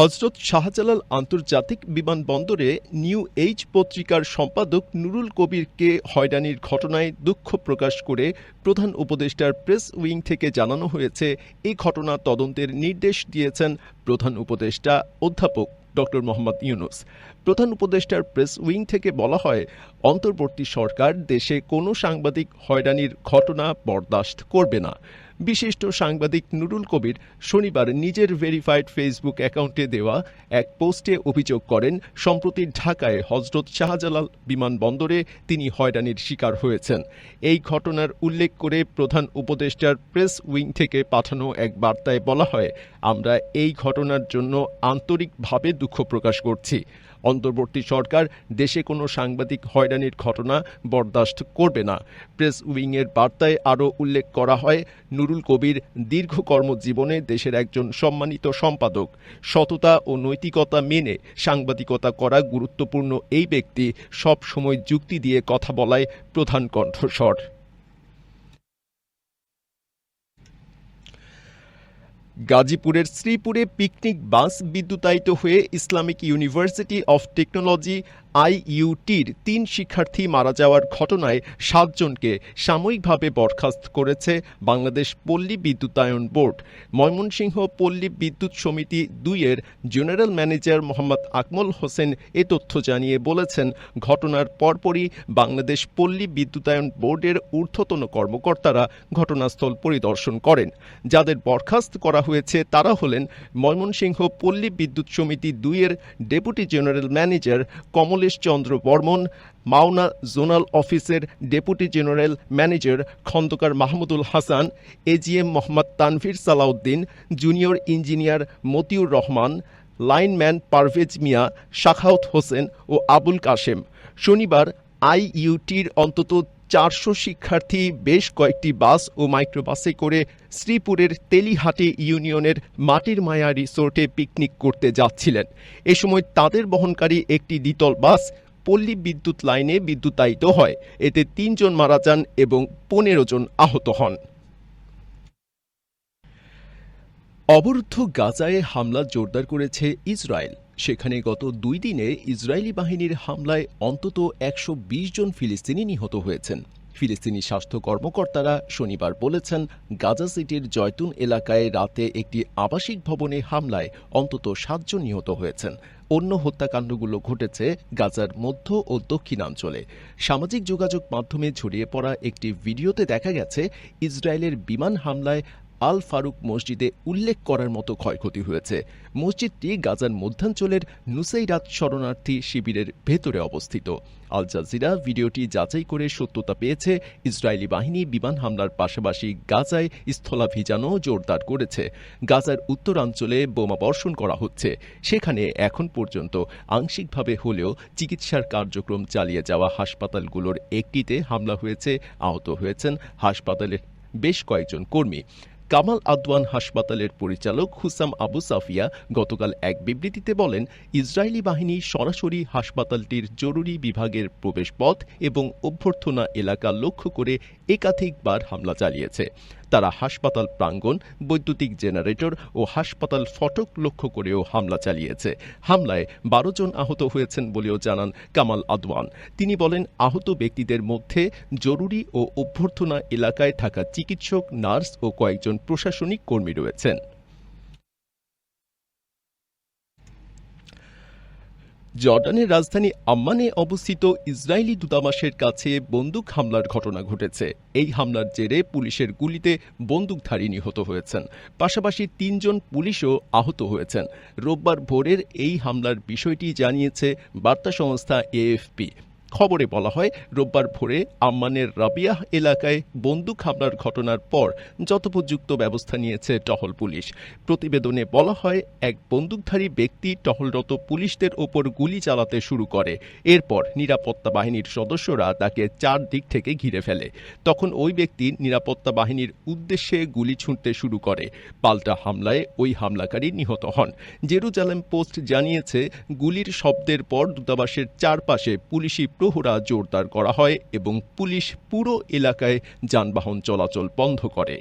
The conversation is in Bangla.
হজরত শাহজালাল আন্তর্জাতিক বিমানবন্দরে নিউ এইজ পত্রিকার সম্পাদক নুরুল কবিরকে হয়রানির ঘটনায় দুঃখ প্রকাশ করে প্রধান উপদেষ্টার প্রেস উইং থেকে জানানো হয়েছে এই ঘটনা তদন্তের নির্দেশ দিয়েছেন প্রধান উপদেষ্টা অধ্যাপক ডক্টর মোহাম্মদ ইউনুস। প্রধান উপদেষ্টার প্রেস উইং থেকে বলা হয়, অন্তর্বর্তী সরকার দেশে কোনো সাংবাদিক হয়রানির ঘটনা বরদাস্ত করবে না। বিশিষ্ট সাংবাদিক নুরুল কবির শনিবার নিজের ভেরিফাইড ফেসবুক অ্যাকাউন্টে দেওয়া এক পোস্টে অভিযোগ করেন, সম্প্রতি ঢাকায় হজরত শাহজালাল বিমানবন্দরে তিনি হয়রানির শিকার হয়েছেন। এই ঘটনার উল্লেখ করে প্রধান উপদেষ্টার প্রেস উইং থেকে পাঠানো এক বার্তায় বলা হয়, আমরা এই ঘটনার জন্য আন্তরিকভাবে দুঃখ প্রকাশ করছি। অন্তর্বর্তী সরকার দেশে কোনো সাংবাদিক হয়রানির ঘটনা বরদাস্ত করবে না। প্রেস উইংয়ের বার্তায় আরও উল্লেখ করা হয় নুরুল কবির দীর্ঘ কর্মজীবনে দেশের একজন সম্মানিত সম্পাদক। সততা ও নৈতিকতা মেনে সাংবাদিকতা করা গুরুত্বপূর্ণ এই ব্যক্তি সব সময় যুক্তি দিয়ে কথা বলায় প্রধান কণ্ঠস্বর। গাজীপুরের শ্রীপুরে পিকনিক বাস বিদ্যুতায়িত হয়ে ইসলামিক ইউনিভার্সিটি অফ টেকনোলজি আইইউটির তিন শিক্ষার্থী মারা যাওয়ার ঘটনায় সাতজনকে সাময়িকভাবে বরখাস্ত করেছে বাংলাদেশ পল্লী বিদ্যুতায়ন বোর্ড। ময়মনসিংহ পল্লী বিদ্যুৎ সমিতি দুইয়ের জেনারেল ম্যানেজার মোহাম্মদ আকমল হোসেন এ তথ্য জানিয়ে বলেছেন, ঘটনার পরপরই বাংলাদেশ পল্লী বিদ্যুতায়ন বোর্ডের ঊর্ধ্বতন কর্মকর্তারা ঘটনাস্থল পরিদর্শন করেন। যাদের বরখাস্ত করা হয়েছে তারা হলেন ময়মনসিংহ পল্লী বিদ্যুৎ সমিতি দুইয়ের deputy general manager Kamlesh Chandra Barman, Mawna zonal অফিসের deputy general manager Khandaker Mahmudul Hasan AGM Mohammad Tanvir Salauddin, junior engineer Motiur Rahman, lineman Parvez Mia Shakhawat Hossain ও আবুল কাশেম। শনিবার আইইউটির অন্তত চারশো শিক্ষার্থী, বেশ কয়েকটি বাস ও মাইক্রোবাসে করে শ্রীপুরের তেলিহাটি ইউনিয়নের মাটির মায়া রিসোর্টে পিকনিক করতে যাচ্ছিলেন। এ সময় তাদের বহনকারী একটি দ্বিতল বাস পল্লী বিদ্যুৎ লাইনে বিদ্যুতায়িত হয়। এতে তিনজন মারা যান এবং পনেরো জন আহত হন। অবরুদ্ধ গাজায় হামলা জোরদার করেছে ইসরায়েল। সেখানে গত দুই দিনে ইসরায়েলি বাহিনীর হামলায় অন্তত একশো বিশ জন ফিলিস্তিনি নিহত হয়েছেন। ফিলিস্তিনি স্বাস্থ্য কর্মকর্তারা শনিবার বলেছেন, গাজা সিটির জয়তুন এলাকায় রাতে একটি আবাসিক ভবনে হামলায় অন্তত সাতজন নিহত হয়েছেন। অন্য হত্যাকাণ্ডগুলো ঘটেছে গাজার মধ্য ও দক্ষিণাঞ্চলে। সামাজিক যোগাযোগ মাধ্যমে ছড়িয়ে পড়া একটি ভিডিওতে দেখা গেছে, ইসরায়েলের বিমান হামলায় আল ফারুক মসজিদে উল্লেখ করার মতো ক্ষয়ক্ষতি হয়েছে। মসজিদটি গাজার মধ্যাঞ্চলের নুসাইরাত শরণার্থী শিবিরের ভেতরে অবস্থিত। আল জাজিরা ভিডিওটি যাচাই করে সত্যতা পেয়েছে। ইসরায়েলি বাহিনী বিমান হামলার পাশাপাশি গাজায় স্থলাভিযানও জোরদার করেছে। গাজার উত্তরাঞ্চলে বোমা বর্ষণ করা হচ্ছে। সেখানে এখন পর্যন্ত আংশিকভাবে হলেও চিকিৎসার কার্যক্রম চালিয়ে যাওয়া হাসপাতালগুলোর একটিতে হামলা হয়েছে, আহত হয়েছেন হাসপাতালের বেশ কয়েকজন কর্মী। কামাল আদওয়ান হাসপাতালের পরিচালক হুসাম আবু সাফিয়া গতকাল এক বিবৃতিতে বলেন, ইসরায়েলি বাহিনী সরাসরি হাসপাতালটির জরুরি বিভাগের প্রবেশপথ এবং অভ্যর্থনা এলাকা লক্ষ্য করে একাধিকবার হামলা চালিয়েছে। তারা হাসপাতাল প্রাঙ্গণ, বৈদ্যুতিক জেনারেটর ও হাসপাতাল ফটক লক্ষ্য করেও হামলা চালিয়েছে। হামলায় বারো জন আহত হয়েছেন বলেও জানান কামাল আদওয়ান। তিনি বলেন, আহত ব্যক্তিদের মধ্যে জরুরি ও অভ্যর্থনা এলাকায় থাকা চিকিৎসক, নার্স ও কয়েকজন প্রশাসনিক কর্মী রয়েছেন। জর্ডানের রাজধানী আম্মানে অবস্থিত ইসরায়েলি দূতাবাসের কাছে বন্দুক হামলার ঘটনা ঘটেছে। এই হামলার জেরে পুলিশের গুলিতে বন্দুকধারী নিহত হয়েছেন। পাশাপাশি তিনজন পুলিশও আহত হয়েছেন। রোববার ভোরের এই হামলার বিষয়টি জানিয়েছে বার্তা সংস্থা এএফপি। খবরে বলা হয়, রোববার ভোরে আম্মানের রাবিয়াহ এলাকায় বন্দুক হামলার ঘটনার পর যথোপযুক্ত ব্যবস্থা নিয়েছে টহল পুলিশ। প্রতিবেদনে বলা হয়, এক বন্দুকধারী ব্যক্তি টহলরত পুলিশদের ওপর গুলি চালাতে শুরু করে। এরপর নিরাপত্তা বাহিনীর সদস্যরা তাকে চার দিক থেকে ঘিরে ফেলে। তখন ওই ব্যক্তি নিরাপত্তা বাহিনীর উদ্দেশ্যে গুলি ছুঁড়তে শুরু করে। পাল্টা হামলায় ওই হামলাকারী নিহত হন। জেরুজালেম পোস্ট জানিয়েছে, গুলির শব্দের পর দূতাবাসের চারপাশে পুলিশি প্রহরা জোরদার করা হয় এবং পুলিশ পুরো এলাকায় যানবাহন চলাচল বন্ধ করে।